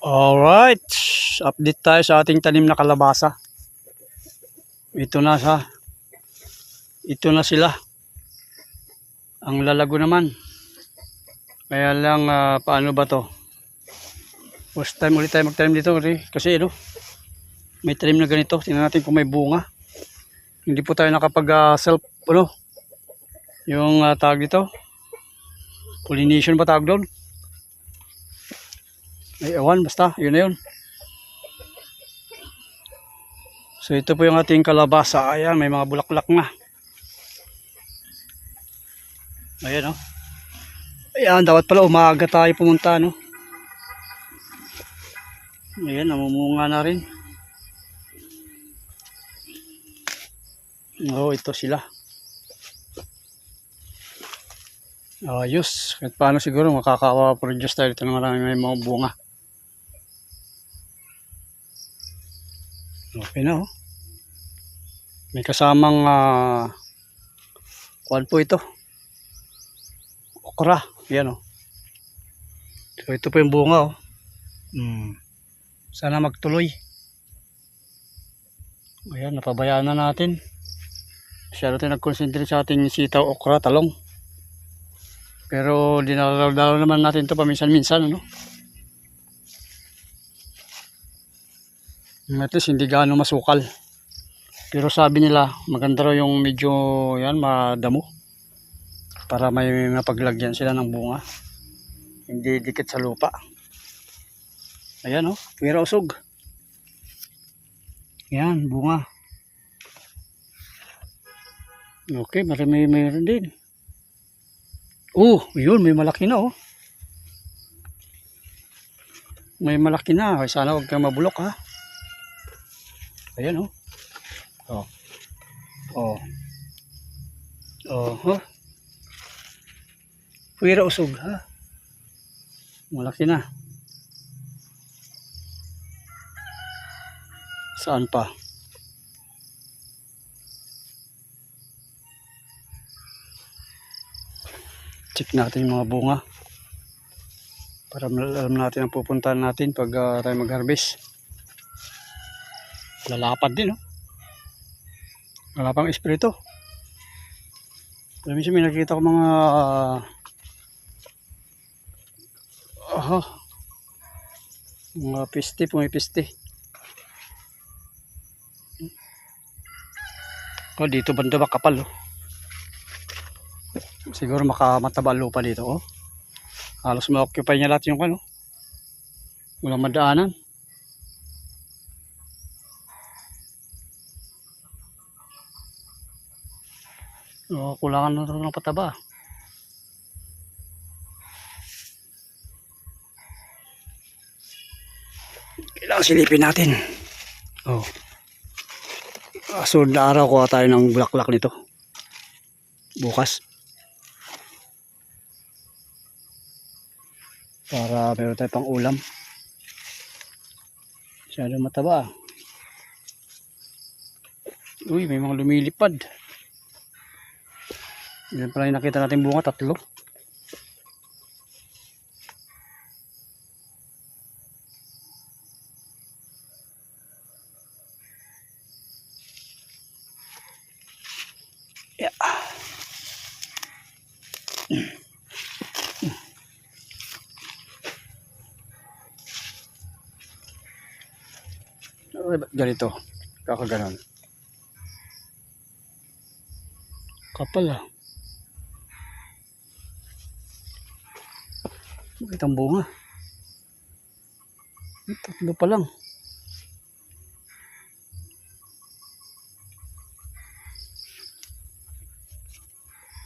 Alright, update tayo sa ating tanim na kalabasa. Ito na sa ito na sila. Ang lalago naman. Kaya lang ah, paano ba to? First time ulit tayo magtanim dito kasi, ano, may tanim na ganito. Tingnan natin kung may bunga. Hindi po tayo nakapag ah, self ano, yung uh, tawag dito. Pollination ba tawag doon? Ay, ewan, basta, yun na yun. So ito po yung ating kalabasa. Ayan, may mga bulaklak na. Ayan, oh. Ayan, dapat pala umaga tayo pumunta, no? Ayan, namumunga na rin. Oh, ito sila. Ayos. Kahit paano siguro makaka-produce tayo dito ng marami may mga bunga. Okay na oh. May kasamang uh, kuwan po ito. Okra. Yan oh. So ito po yung bunga oh. Hmm. Sana magtuloy. Ayan, napabayaan na natin. Masyado tayo nag-concentrate sa ating sitaw, okra, talong. Pero dinalaw-dalaw naman natin ito paminsan-minsan, ano? At least hindi gaano masukal. Pero sabi nila, maganda raw yung medyo yan, madamo. Para may mapaglagyan sila ng bunga. Hindi dikit sa lupa. Ayan o, oh, pira usog. Yan, bunga. Okay, marami mayroon din. Oh, yun, may malaki na oh. May malaki na. Sana huwag kang mabulok ha. Ayan oh. Oh. Oh. Oh, huh? Pwera usog ha. Malaki na. Saan pa? check natin yung mga bunga para alam natin ang pupuntahan natin pag uh, tayo mag-harvest lalapad din oh. wala pang espiritu alam may nakita ko mga uh, aha. Mga piste pumipiste oh dito banda ba kapal oh. Siguro makamataba lupa dito oh. halos ma-occupy niya lahat yung ano walang madaanan oh, kulangan na ng pataba. Kailangan silipin natin. Oh. Uh, sunod na araw kuha tayo ng bulaklak nito. Bukas. Para meron tayo pang ulam. Masyado mataba. Uy may mga lumilipad yan pala yung nakita natin bunga tatlo yeah. Ganito? Kakaganon. Kapal ah. Bakit ang bunga? Tatlo pa lang.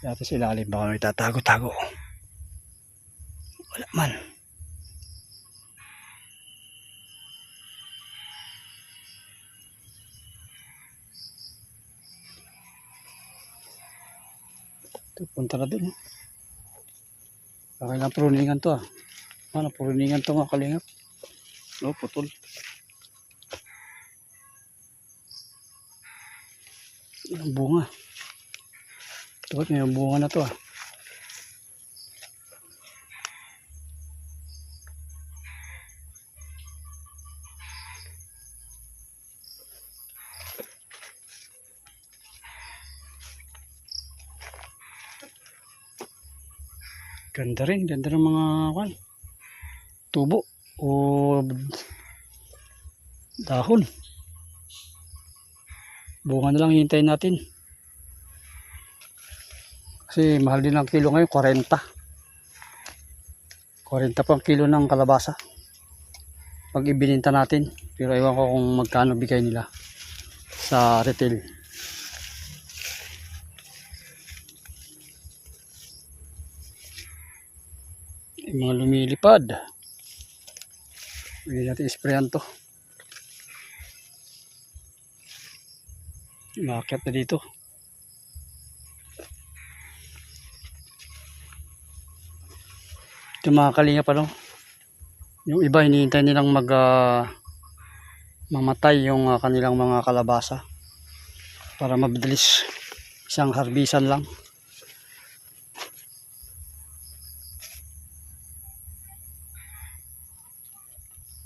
Dati sa ilalim baka may tatago-tago. Wala man. Ito, punta na. Oh. Kailang pruningan to ah. Ano, pruningan to nga kalingap. No, putol. Ang bunga. Ito, may bunga na to ah. Ganda rin, ganda ng mga kwan. Tubo o dahon. Bunga na lang hintayin natin. Kasi mahal din ang kilo ngayon, 40. 40 pa ang kilo ng kalabasa. Pag ibininta natin. Pero ewan ko kung magkano bigay nila sa retail. Yung mga lumilipad. Pwede natin isprayan to. Umakyat na dito. Ito mga kalinga pa no. Yung iba hinihintay nilang mag ah, mamatay yung ah, kanilang mga kalabasa para mabilis isang harbisan lang.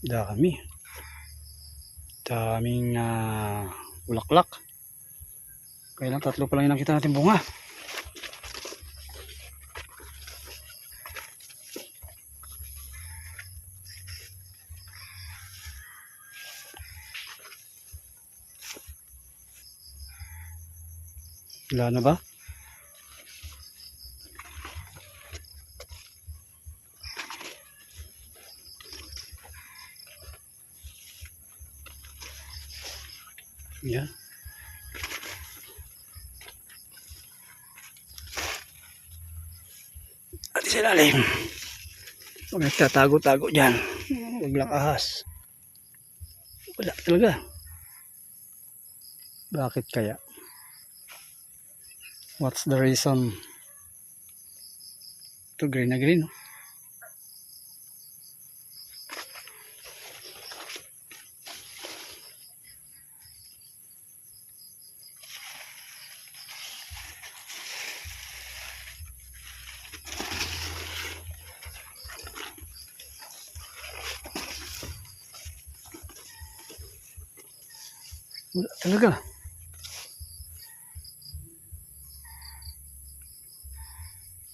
Dami. Daming ah, bulaklak. Kaya tatlo pa lang yung nakita natin bunga. Wala na ba? Yan. At sa ilalim. Huwag nagtatago-tago dyan. Huwag lang ahas. Wala talaga. Bakit kaya? What's the reason? Ito green na green. oh. Wala talaga.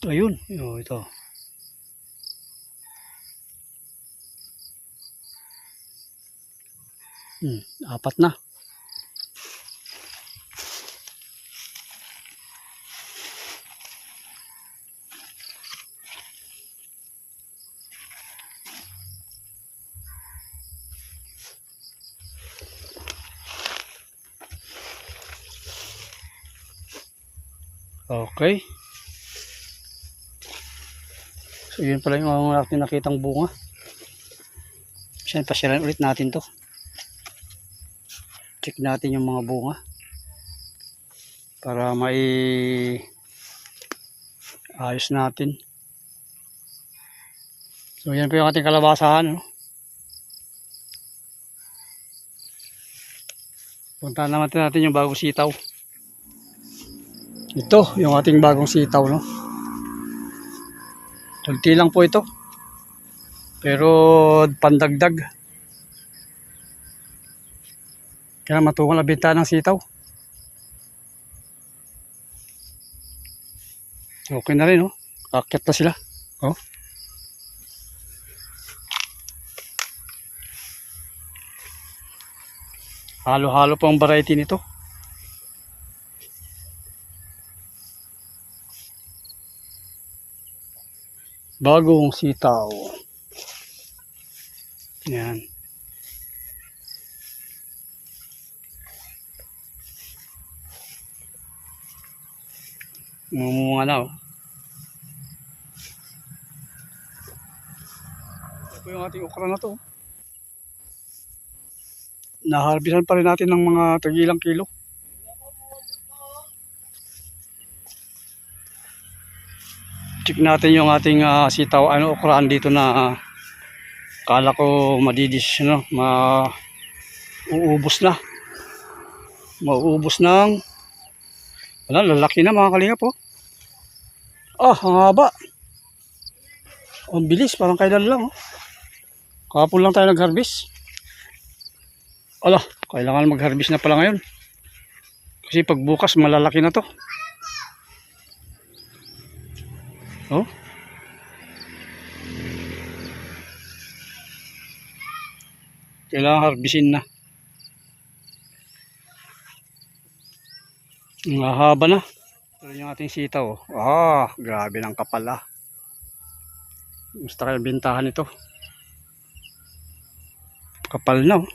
Ayun. Oh, ito. Hmm, apat na. Okay. So yun pala yung mga nakitang bunga. Siyempre pasyalan ulit natin to. Check natin yung mga bunga. Para mai ayos natin. So yan po yung ating kalabasahan. No? Punta naman natin yung bagong sitaw. Ito, yung ating bagong sitaw, no? Kunti lang po ito. Pero pandagdag. Kaya matungal benta ng sitaw. Okay na rin, no? Akit na sila. Oh. Halo-halo po ang variety nito. Bagong sitaw. Yan. Mumunga na oh. Ito yung ating okra na to. Naharbisan pa rin natin ng mga tagilang kilo. Check natin yung ating ah, sitaw. Ano okraan dito na ah, kala ko madidis no ma uubos na. Mauubos ng wala lalaki na mga kalinga po ah ang haba. Ang bilis parang kailan lang oh. lang tayo nag harvest ala kailangan mag harvest na pala ngayon. Kasi pagbukas malalaki na to Oh? Kailangan harbisin na. Ang haba na. Tuloy yung ating sitaw. Ah, grabe ng kapal ah. Gusto kayo bintahan ito. Kapal na oh.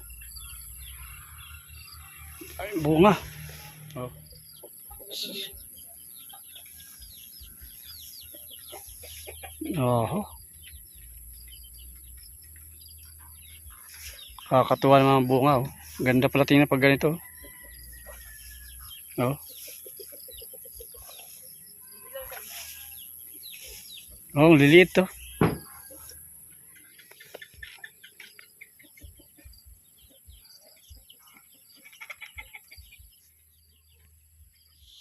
Ay, bunga. Oh. Oho. Kakatuwa naman ang bunga oh. Ganda pala tingnan pag ganito. Oh. Oh, liliit to.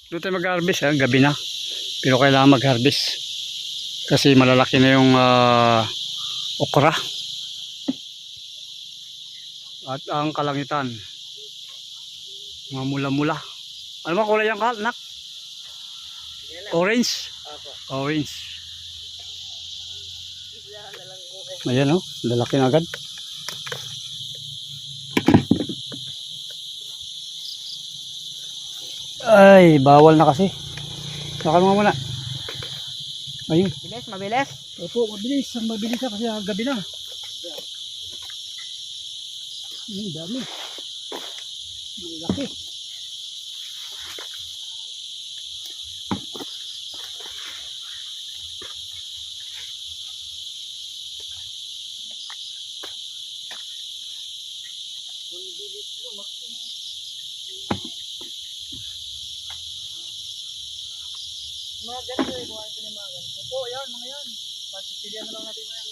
Doon tayo mag-harvest ha, gabi na. Pero kailangan mag-harvest. Kasi malalaki na yung ah, okra. At ang kalangitan. Mga mula-mula. Ano ba kulay yung kal, nak? Orange? Orange. Ayan o, oh, lalaki na agad. Ay, bawal na kasi. Saka mo muna. Ayun. Bilis, mabilis. Opo, mabilis. Ang mabilis na kasi ang gabi na. Ang dami. Ang laki. Mga ganito eh, buhay ko ng mga ganito. Opo, yan, mga yan. Pagpipilian na lang natin mga yan.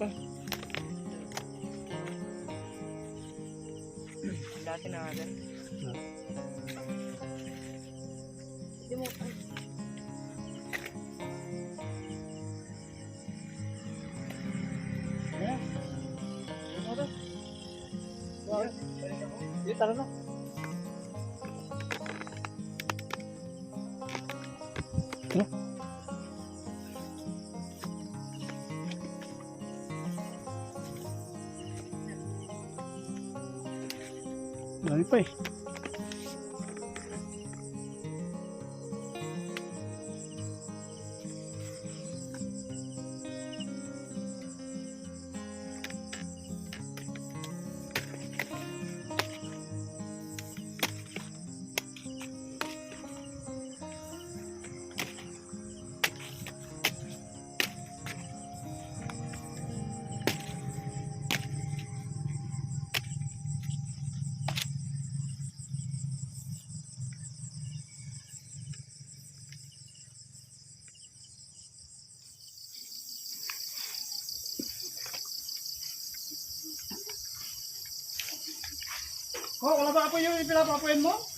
Pa. Dati na nga din. Hindi mo, ay, Ayan. Ano to? Dito, tara na. Ano? Dami pa eh. Oh, wala ba apoy yung pinapapoyin mo?